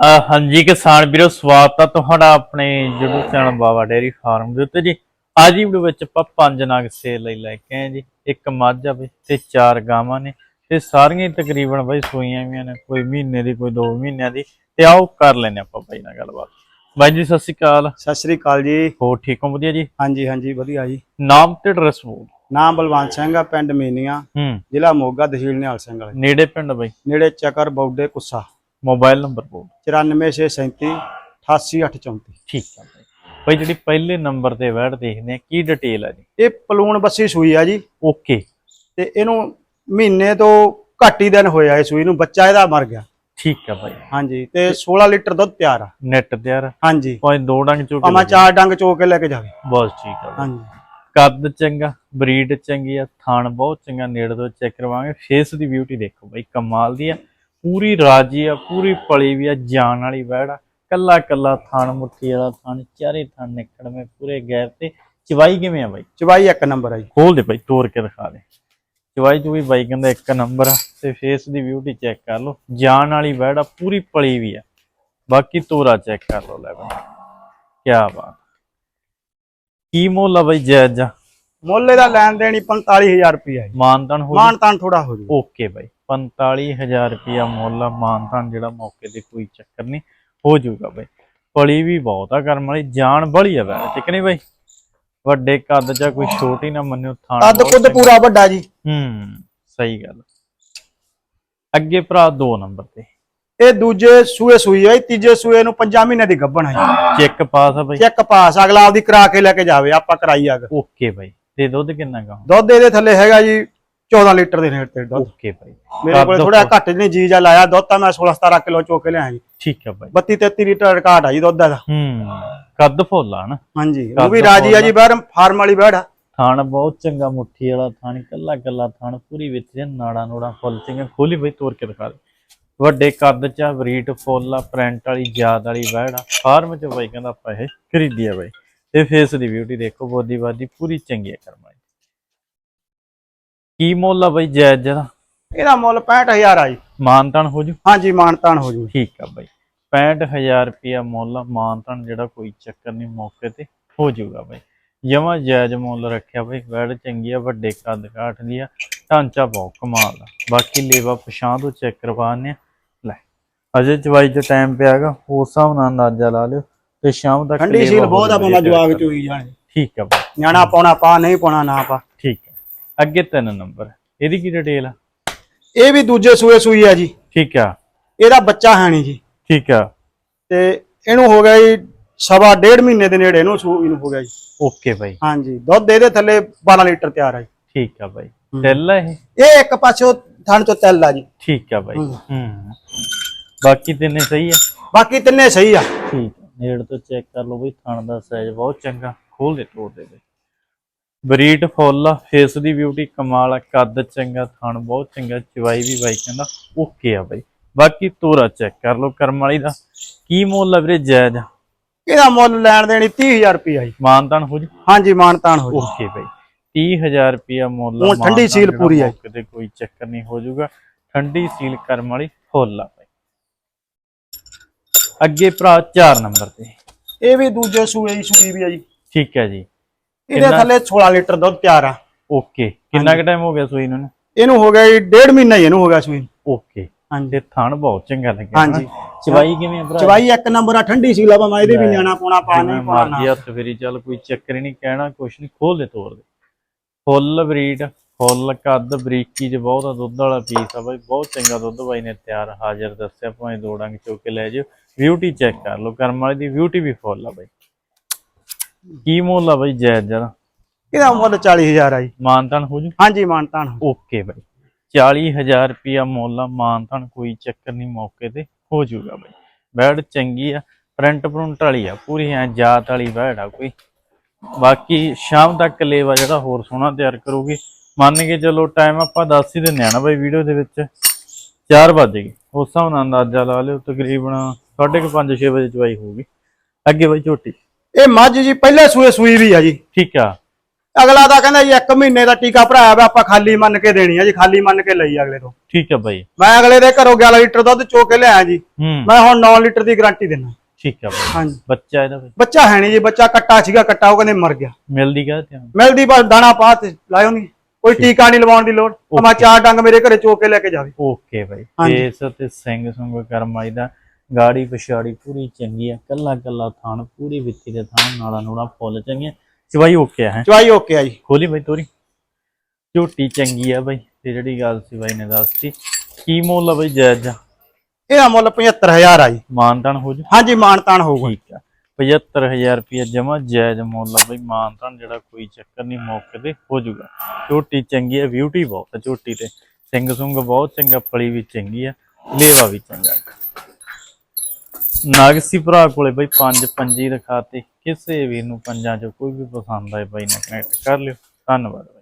ਹਾਂਜੀ ਕਿਸਾਨ ਵੀਰੋ ਸਵਾਗਤ ਹੈ ਤੁਹਾਡਾ ਆਪਣੇ YouTube channel Baba dairy farm ਦੇ ਉੱਤੇ ਜੀ। ਅੱਜ ਦੀ ਵੀਡੀਓ ਵਿੱਚ ਆਪਾਂ ਪੰਜ ਨਗ ਸੇਲ ਲਈ ਲੈ ਕੇ ਆਏ ਜੀ। ਇੱਕ ਮੱਝ ਆ ਬਈ ਤੇ ਚਾਰ ਗਾਵਾਂ ਨੇ ਤੇ ਸਾਰੀਆਂ ਹੀ ਤਕਰੀਬਨ ਬਈ ਸੂਈਆਂ ਵੀਆਂ ਨੇ ਕੋਈ ਮਹੀਨੇ ਦੀ ਕੋਈ 2 ਮਹੀਨਿਆਂ ਦੀ। ਤੇ ਆਓ ਕਰ ਲੈਨੇ ਆਪਾਂ ਬਾਈ ਨਾਲ ਗੱਲਬਾਤ। ਬਾਈ ਜੀ ਸਤਿ ਸ਼੍ਰੀ ਅਕਾਲ। ਸਤਿ ਸ੍ਰੀ ਅਕਾਲ ਜੀ। ਹੋਰ ਠੀਕ ਹੋ? ਵਧੀਆ ਜੀ? ਹਾਂਜੀ ਹਾਂਜੀ ਵਧੀਆ ਜੀ। ਨਾਮ ਤੇ ਐਡਰੈਸ ਬੋਲ ਨਾਮ ਬਲਵੰਤ ਸਿੰਘ ਆ ਪਿੰਡ ਮੀਨੀਆਂ ਜ਼ਿਲ੍ਹਾ ਮੋਗਾ ਤਹਿਸੀਲ ਨਿਹਾਲ ਸਿੰਘ ਵਾਲੇ। ਨੇੜੇ ਪਿੰਡ ਬਾਈ? ਨੇੜੇ ਚੱਕਰ ਬੌਡੇ ਕੁੱਸਾ। ਮੋਬਾਈਲ ਨੰਬਰ ਬੋਲ 94637 88834 ਠੀਕ ਬਾਈ। ਬਾਈ ਜਿਹੜੀ ਪਹਿਲੇ ਨੰਬਰ ਤੇ ਵੈੜ ਦੇਖਦੇ ਆ ਕੀ ਡਿਟੇਲ ਆ ਜੀ? ਇਹ ਪਲੂਣ ਬੱਸੀ ਸੂਈ ਆ ਜੀ। ਓਕੇ। ਤੇ ਇਹਨੂੰ ਮਹੀਨੇ ਤੋਂ ਘੱਟ ਹੀ ਦਿਨ ਹੋਇਆ ਇਹ ਸੂਈ ਨੂੰ ਬੱਚਾ ਇਹਦਾ ਮਰ ਗਿਆ। ਠੀਕ ਆ ਬਾਈ। ਹਾਂਜੀ ਤੇ 16 ਲੀਟਰ ਦੁੱਧ ਤਿਆਰ ਆ। ਨੈਟ ਤਿਆਰ ਹਾਂਜੀ। ਭਾਵੇਂ ਦੋ ਡੰਗ ਚੋ ਭਾਵੇਂ ਚਾਰ ਡੰਗ ਚੋ ਕੇ ਲੈ ਕੇ ਜਾਵੇ। ਬਸ ਠੀਕ ਆ। ਹਾਂਜੀ। ਕੱਦ ਚੰਗਾ ਬਰੀਡ ਚੰਗੀ ਆ ਥਣ ਬਹੁਤ ਚੰਗਾ ਨੇੜੇ ਤੋਂ ਚੈੱਕ ਕਰਵਾਵਾਂਗੇ। ਫੇਸ ਦੀ ਬਿਊਟੀ ਦੇਖੋ ਬਾਈ ਕਮਾਲ ਦੀ ਆ। ਪੂਰੀ ਰਾਜੀ ਆ ਪੂਰੀ ਪਲੀ ਵੀ ਆ ਜਾਨ ਵਾਲੀ ਵੈੜ ਆ। ਕੱਲਾ ਕੱਲਾ ਥਣ ਮੁੱਠੀ ਵਾਲਾ ਥਣ ਚਾਰੇ ਥਣ ਨਿਕੜਵੇਂ ਪੂਰੇ ਗੈਰ ਤੇ। ਚਵਾਈ ਕਿਵੇਂ ਆ ਬਾਈ? ਚਵਾਈ ਇੱਕ ਨੰਬਰ ਆ ਜੀ। ਖੋਲ ਦੇ ਬਾਈ ਤੋੜ ਕੇ ਦਿਖਾ ਦੇ। ਚਵਾਈ ਤੂੰ ਵੀ ਬਾਈ ਕਹਿੰਦਾ ਇੱਕ ਨੰਬਰ ਆ ਤੇ ਫੇਸ ਦੀ ਬਿਊਟੀ ਚੈੱਕ ਕਰ ਲਓ। ਜਾਨ ਵਾਲੀ ਵੈੜ ਆ ਪੂਰੀ ਪਲੀ ਵੀ ਆ। ਬਾਕੀ ਤੋਰਾ ਚੈੱਕ ਕਰ ਲਓ ਲੈ ਬਾਈ। ਕੀ ਬਾਤ ਕੀ ਮੁੱਲ ਬਾਈ ਜਾਇਜ਼ ਆ? ਮੁੱਲ ਦਾ ਲੈਣ ਦੇਣੀ 45000 ਰੁਪਇਆ ਜੀ। ਮਾਨਤਨ ਹੋ ਮਾਨ ਤਾਨ ਥੋੜਾ ਹੋ ਜੂ। ਓਕੇ ਬਾਈ 45000 ਰੁਪਿਆ ਮੁੱਲ ਆ ਮਾਨਤਨ ਜਿਹੜਾ ਮੌਕੇ ਤੇ ਕੋਈ ਚੱਕਰ ਨਹੀਂ ਹੋ ਜਾਊਗਾ ਬਾਈ। ਪਲੀ ਵੀ ਬਹੁਤ ਆ ਕਰਮ ਵਾਲੀ ਜਾਨ ਬੜੀ ਆ ਵੈਸੇ ਠੀਕ ਨਹੀਂ ਬਾਈ? ਵੱਡੇ ਕੱਦ ਜਾਂ ਕੋਈ ਛੋਟੀ ਨਾ ਮੰਨਿਓ ਥਾਣ ਕੱਦ ਕੁੱਦ। ਪੂਰਾ ਵੱਡਾ ਜੀ। ਹੂੰ ਸਹੀ ਗੱਲ। ਅੱਗੇ ਭਰਾ 2 ਨੰਬਰ ਤੇ। ਇਹ ਦੂਜੇ ਸੂਏ ਸੂਈ ਇਹ ਤੀਜੇ ਸੂਏ ਨੂੰ 5 ਮਹੀਨੇ ਦੀ ਗੱਭਣ ਹੈ ਚੈੱਕ ਪਾਸ ਆ ਬਾਈ। ਚੈੱਕ ਪਾਸ ਅਗਲਾ ਆਪਦੀ ਕਰਾ ਕੇ ਲੈ ਕੇ ਜਾਵੇ ਆਪਾਂ ਕਰਾਈ ਆਗ ਓਕੇ ਬਾਈ। ਤੇ ਦੁੱਧ ਕਿੰਨਾ ਗਾ ਦੁੱਧ ਇਹਦੇ ਥੱਲੇ ਹੈਗਾ ਜੀ 14 ਲੀਟਰ ਦੇ ਨੇੜੇ ਤੇ ਦੁੱਧ। ਓਕੇ ਬਾਈ ਮੇਰੇ ਕੋਲ ਥੋੜਾ ਘੱਟ ਨਹੀਂ ਜੀ ਜਾ ਲਾਇਆ ਦੁੱਧ ਤਾਂ ਮੈਂ 16 17 ਕਿਲੋ ਚੋ ਕੇ ਲਿਆ ਜੀ। ਠੀਕ ਆ ਬਾਈ 32 33 ਲੀਟਰ ਰਿਕਾਰਡ ਆ ਜੀ ਦੁੱਧ ਦਾ। ਹੂੰ ਕੱਦ ਫੁੱਲ ਨਾ। ਹਾਂਜੀ ਉਹ ਵੀ ਰਾਜੀ ਆ ਜੀ ਬਾਹਰ ਫਾਰਮ ਵਾਲੀ ਬੈੜ ਆ। ਥਣ ਬਹੁਤ ਚੰਗਾ ਮੁੱਠੀ ਵਾਲਾ ਥਣ ਕੱਲਾ ਕੱਲਾ ਥਣ ਪੂਰੀ ਵਿੱਚ ਨਾੜਾ ਨੂੜਾ ਫੁੱਲ ਚੰਗਾ ਖੋਲੀ ਬਈ ਤੋੜ ਕੇ ਦਿਖਾ ਦੇ। ਵੱਡੇ ਕੱਦ ਚ ਬਰੀਟ ਫੁੱਲ ਆ ਪ੍ਰਿੰਟ ਵਾਲੀ ਯਾਦ ਵਾਲੀ ਆ। ਫਾਰਮ ਚ ਬਾਈ ਕਹਿੰਦਾ ਆਪਾਂ ਇਹ ਖਰੀਦੀ ਆ ਬਾਈ। ਤੇ ਫੇਸ ਦੀ ਬਿਊਟੀ ਦੇਖੋ ਬੋਦੀ ਬਾਦੀ ਪੂਰੀ ਚੰਗੀ ਆ ਕਰਮਾਈ ਕੀ ਮੁੱਲ ਆ ਬਾਈ ਜਾਇਜ਼ ਜਰਾ ਇਹਦਾ ਮੁੱਲ 65000 ਆ ਜੀ। ਮਾਨਤਨ ਹੋ ਜੂ? ਹਾਂਜੀ ਮਾਨਤਾਨ ਹੋ ਜੂ। ਠੀਕ ਆ ਬਾਈ। 65000 ਰੁਪਿਆ ਮੁੱਲ ਮਾਨਤਨ ਜਿਹੜਾ ਕੋਈ ਚੱਕਰ ਨਹੀਂ ਮੌਕੇ ਤੇ ਹੋ ਜਾਊਗਾ ਬਾਈ। ਜਮਾ ਜਾਇਜ਼ ਮੁੱਲ ਰੱਖਿਆ ਬਾਈ ਵੈੜ ਚੰਗੀ ਆ ਵੱਡੇ ਕੱਦ ਕਾਠ ਦੀ ਆ ਢਾਂਚਾ ਬਹੁਤ ਕਮਾਲ ਦਾ ਬਾਕੀ ਲੇਵਾ ਪਛਾਂ ਤੋਂ ਚੈੱਕ ਕਰਵਾਉਂਦੇ ਆ। ਲੈ ਅਜੇ ਚਵਾਈ ਚ ਟਾਈਮ ਪਿਆਗਾ ਉਸ ਹਿਸਾਬ ਨਾਲ ਅੰਦਾਜ਼ਾ ਲਾ ਲਿਓ। ਤੇ ਸ਼ਾਮ ਤੱਕ ਠੰਡੀ ਸੀਲ ਬਹੁਤ ਆ check ਜਵਾਗ ਚੋਈ ਜਾਣੇ। ਠੀਕ ਆ ਬਾਈ। ਨਿਆਣਾ ਪਾਉਣਾ ਪਾ ਨਹੀਂ ਪਾਉਣਾ ਨਾ ਪਾ। ਠੀਕ ਆ ਅੱਗੇ ਤਿੰਨ ਨੰਬਰ। ਇਹਦੀ ਕੀ ਡਿਟੇਲ ਆ? ਇਹ ਵੀ ਦੂਜੇ ਸੂਏ ਸੂਈ ਆ ਜੀ। ਠੀਕ ਆ। ਇਹਦਾ ਬੱਚਾ ਹੈ ਨਹੀਂ ਜੀ। ਠੀਕ ਆ। ਤੇ ਇਹਨੂੰ ਹੋ ਗਿਆ ਜੀ ਸਵਾ ਡੇਢ ਮਹੀਨੇ ਦੇ ਨੇੜੇ ਇਹਨੂੰ ਸੂਈ ਨੂੰ ਹੋ ਗਿਆ ਜੀ। ਓਕੇ ਬਾਈ। ਹਾਂਜੀ। ਦੁੱਧ ਇਹਦੇ ਥੱਲੇ 12 ਲੀਟਰ ਤਿਆਰ ਆ ਜੀ। ਠੀਕ ਆ ਬਾਈ। ਟੈਲ ਆ ਇਹ? ਇਹ ਇੱਕ ਪਾਸੇ ਥਣ ਤੋਂ ਤਿਲ ਆ ਜੀ। ਠੀਕ ਆ ਬਾਈ। ਹੂੰ। ਬਾਕੀ ਤਿੰਨੇ ਸਹੀ ਆ? ਬਾਕੀ ਤਿੰਨੇ ਸਹੀ ਆ। ਠੀਕ। ਆ ਨੇੜ ਤੋਂ ਚੈੱਕ ਕਰ ਲਓ ਬਈ ਥਣ ਦਾ ਸਾਈਜ਼ ਬਹੁਤ ਚੰਗਾ ਖੋਲ ਦੇ ਤੋੜ ਦੇ ਬਈ। ਬਰੀਡ ਫੁੱਲ ਫੇਸ ਦੀ ਬਿਊਟੀ ਕਮਾਲ ਆ ਕੱਦ ਚੰਗਾ ਥਣ ਬਹੁਤ ਚੰਗਾ ਚਵਾਈ ਵੀ ਬਾਈ ਕਹਿੰਦਾ ਓਕੇ ਆ ਬਾਈ। ਬਾਕੀ ਤੋਰਾ ਚੈੱਕ ਕਰ ਲਓ ਕਰਮ ਵਾਲੀ ਦਾ। ਕੀ ਮੁੱਲ ਆ ਵੀਰੇ ਜਾਇਜ਼? ਇਹਦਾ ਮੁੱਲ ਲੈਣ ਦੇਣੀ 30000 ਰੁਪਇਆ ਜੀ। ਮਾਨਤਾਨ ਹੋ ਜੀ? ਹਾਂਜੀ ਮਾਨਤਾਨ ਹੋ ਜੀ। ਓਕੇ ਬਾਈ। 30000 ਰੁਪਿਆ ਮੁੱਲ ਆ, ਹੁਣ ਠੰਡੀ ਸੀਲ ਪੂਰੀ ਆ। ਮੌਕੇ ਤੇ ਕੋਈ ਚੱਕਰ ਨਹੀਂ ਹੋ ਜਾਊਗਾ। ਠੰਡੀ ਸੀਲ ਕਰਮ ਵਾਲੀ ਫੁੱਲ ਆ। ਅੱਗੇ ਭਰਾ 4 ਨੰਬਰ ਤੇ। ਇਹ ਵੀ ਦੂਜੇ ਸੂਏ ਦੀ ਸੂਈ ਵੀ ਆ ਜੀ। ਠੀਕ ਹੈ ਜੀ। ਇਹਦੇ? ਥੱਲੇ 16 ਲੀਟਰ ਦੁੱਧ ਤਿਆਰ ਆ। ਓਕੇ ਕਿੰਨਾ ਕੁ ਟਾਈਮ ਹੋ ਗਿਆ ਸੂਈ ਨੂੰ ਇਹਨੂੰ? ਹੋ ਗਿਆ ਜੀ ਡੇਢ ਮਹੀਨਾ ਹੀ ਇਹਨੂੰ ਹੋ ਗਿਆ ਸੂਈ। ਓਕੇ ਹਾਂਜੀ। ਥਣ ਬਹੁਤ ਚੰਗਾ ਲੱਗਿਆ ਹਾਂਜੀ। ਚਵਾਈ ਕਿਵੇਂ ਆ ਭਰਾ? ਚਵਾਈ ਇੱਕ ਨੰਬਰ ਆ ਠੰਡੀ ਸੀ ਲਾ ਮੈਂ ਇਹਦੇ ਵੀ ਨਿਆਣਾ ਪਾਉਣਾ ਪਾ ਨਹੀਂ ਪਾਉਣਾ। ਮਰਜ਼ੀ ਹੱਥ ਫੇਰੀ ਚੱਲ ਕੋਈ ਚੱਕਰ ਨਹੀਂ ਕਹਿਣਾ ਕੁਛ ਨਹੀਂ ਖੋਲ ਦੇ ਤੋੜ ਦੇ ਫੁੱਲ ਬਰੀਡ। ਫੁੱਲ ਕੱਦ ਬਰੀਕੀ ਚ ਬਹੁਤ ਆ ਦੁੱਧ ਵਾਲਾ ਪੀਸ ਆ ਬਾਈ ਬਹੁਤ ਚੰਗਾ ਦੁੱਧ ਬਾਈ ਨੇ ਤਿਆਰ ਹਾਜ਼ਰ ਦੱਸਿਆ ਭਾਵੇਂ ਦੋ ਡੰਗ ਚੁੱਕ ਕੇ ਲੈ ਜਿਓ ਬਿਊਟੀ ਚੈੱਕ ਕਰ ਲਓ ਕਰਮ ਵਾਲੀ ਦੀ ਬਿਊਟੀ ਵੀ ਫੁੱਲ ਆ ਬਾਈ। ਕੀ ਮੁੱਲ ਆ ਬਾਈ ਜਾਇਜ਼ ਜਰਾ? ਇਹਦਾ ਮੁੱਲ 40000 ਆ ਜੀ। ਮਾਨਤਨ ਹੋ ਜੂ? ਹਾਂਜੀ ਮਾਨਤਾਨ ਓਕੇ ਬਾਈ। 40000 ਰੁਪਿਆ ਮੁੱਲ ਆ ਮਾਨਤਨ ਕੋਈ ਚੱਕਰ ਨਹੀਂ ਮੌਕੇ ਤੇ ਹੋ ਜਾਊਗਾ ਬਾਈ। ਬੈਡ ਚੰਗੀ ਆ ਪ੍ਰਿੰਟ ਪ੍ਰਿੰਟ ਵਾਲੀ ਆ ਪੂਰੀ ਐ ਜਾਤ ਵਾਲੀ ਬੈਡ ਆ ਕੋਈ। ਬਾਕੀ ਸ਼ਾਮ ਤੱਕ ਲੇਵਾ ਜਿਹੜਾ ਹੋਰ ਸੋਹਣਾ ਤਿਆਰ ਕਰੂਗੀ। ਮੰਨ ਕੇ ਚਲੋ ਟਾਈਮ ਆਪਾਂ ਦੱਸ ਹੀ ਦਿੰਦੇ ਆ ਨਾ ਬਾਈ ਵੀਡੀਓ ਦੇ ਵਿੱਚ। 4 ਵਜ ਗਏ। ਉਸ ਹਿਸਾਬ ਨਾਲ ਅੰਦਾਜ਼ਾ ਲਾ ਲਿਓ ਤਕਰੀਬਨ 5:30 6 ਵਜੇ ਚਵਾਈ ਹੋਊਗੀ। ਅੱਗੇ ਬਾਈ ਝੋਟੀ। ਇਹ ਮੱਝ ਜੀ ਪਹਿਲੇ ਸੂਏ ਸੂਈ ਵੀ ਆ ਜੀ। ਠੀਕ ਆ। ਅਗਲਾ ਤਾਂ ਕਹਿੰਦਾ ਜੀ ਇੱਕ ਮਹੀਨੇ ਦਾ ਟੀਕਾ ਭਰਾਇਆ ਵਾ ਆਪਾਂ ਖਾਲੀ ਮੰਨ ਕੇ ਦੇਣੀ ਆ ਜੀ ਖਾਲੀ ਮੰਨ ਕੇ ਲਈ ਅਗਲੇ ਤੋਂ। ਠੀਕ ਹੈ ਬਾਈ। ਮੈਂ ਅਗਲੇ ਦੇ ਘਰੋਂ 11 ਲੀਟਰ ਦੁੱਧ ਚੋ ਕੇ ਲਿਆਇਆ ਜੀ। ਮੈਂ ਹੁਣ 9 ਲੀਟਰ ਦੀ ਗਾਰੰਟੀ ਦਿੰਦਾ। ਠੀਕ ਹੈ ਬਾਈ। ਹਾਂਜੀ। ਬੱਚਾ ਇਹਦਾ ਬਾਈ। ਬੱਚਾ ਹੈ ਨਹੀਂ ਜੀ ਬੱਚਾ ਕੱਟਾ ਸੀਗਾ ਕੱਟਾ ਉਹ ਕਹਿੰਦੇ ਮਰ ਗਿਆ। ਮਿਲਦੀ ਕਾ ਧਿਆਨ ਮਿਲਦੀ ਬਸ ਦਾਣਾ ਪਾ ਤੇ ਲਾਇਓ ਨਹੀਂ ਕੋਈ ਟੀਕਾ ਨਹੀਂ ਲਵਾਉਣ ਦੀ ਲੋੜ। ਮੈਂ ਚਾਰ ਡੰਗ ਮੇਰੇ ਘਰੇ ਚੋ ਕੇ ਲੈ ਕੇ ਜਾਵੇ। ਓਕੇ ਬਾਈ। ਕੇਸ ਤੇ ਸਿੰਘ ਸੁੰਗ ਕਰਮਾਈ ਦਾ ਗਾੜੀ ਪਛਾੜੀ ਪੂਰੀ ਚੰਗੀ ਆ। ਕੱਲਾ ਕੱਲਾ ਥਾਣ ਪੂਰੀ ਵਿੱਤੀ ਦੇ ਥਾਣ ਨਾਲਾ ਨੂੜਾ ਫੁੱਲ ਚੰਗੀਆਂ। ਚਵਾਈ ਓਕੇ ਆ ਹੈ? ਚਵਾਈ ਓਕੇ ਆ ਜੀ। ਖੋਲੀ ਬਾਈ ਤੋਰੀ। ਝੋਟੀ ਚੰਗੀ ਆ ਬਾਈ। ਤੇ ਜਿਹੜੀ ਗੱਲ ਸੀ ਬਾਈ ਨੇ ਦੱਸਤੀ ਕੀ ਮੁੱਲ ਆ ਬਾਈ ਜਾਇਜ਼? ਆ? ਇਹਦਾ ਮੁੱਲ 75000 ਆ ਜੀ। ਮਾਨਤਾਨ ਹੋ ਜੂ? ਹਾਂਜੀ ਮਾਨਤਾਨ ਹੋਊਗਾ। ਠੀਕ ਆ। 75000 ਰੁਪਏ ਜਮਾ ਜਾਇਜ਼ ਮੁੱਲ ਆ ਬਈ ਮਾਨਤਾਨ ਜਿਹੜਾ ਕੋਈ ਚੱਕਰ ਨਹੀਂ, ਮੌਕੇ ਤੇ ਹੋ ਜਾਊਗਾ। ਝੋਟੀ ਚੰਗੀ ਆ ਬਿਊਟੀ ਬਹੁਤ ਆ ਝੋਟੀ ਤੇ। ਸਿੰਘ ਸੁੰਗ ਬਹੁਤ ਚੰਗਾ, ਫਲੀ ਵੀ ਚੰਗੀ ਆ, ਲੇਵਾ ਵੀ ਚੰਗਾ। ਨਾਗਸੀ ਭਰਾ ਕੋਲੇ ਬਈ ਪੰਜ ਪੰਜੀ ਰਖਾਤੇ ਕਿਸੇ ਵੀ ਨੂੰ ਪੰਜਾਂ ਚੋਂ ਕੋਈ ਵੀ ਪਸੰਦ ਆਏ ਬਾਈ ਨਾਲ ਕਨੈਕਟ ਕਰ ਲਿਓ। ਧੰਨਵਾਦ।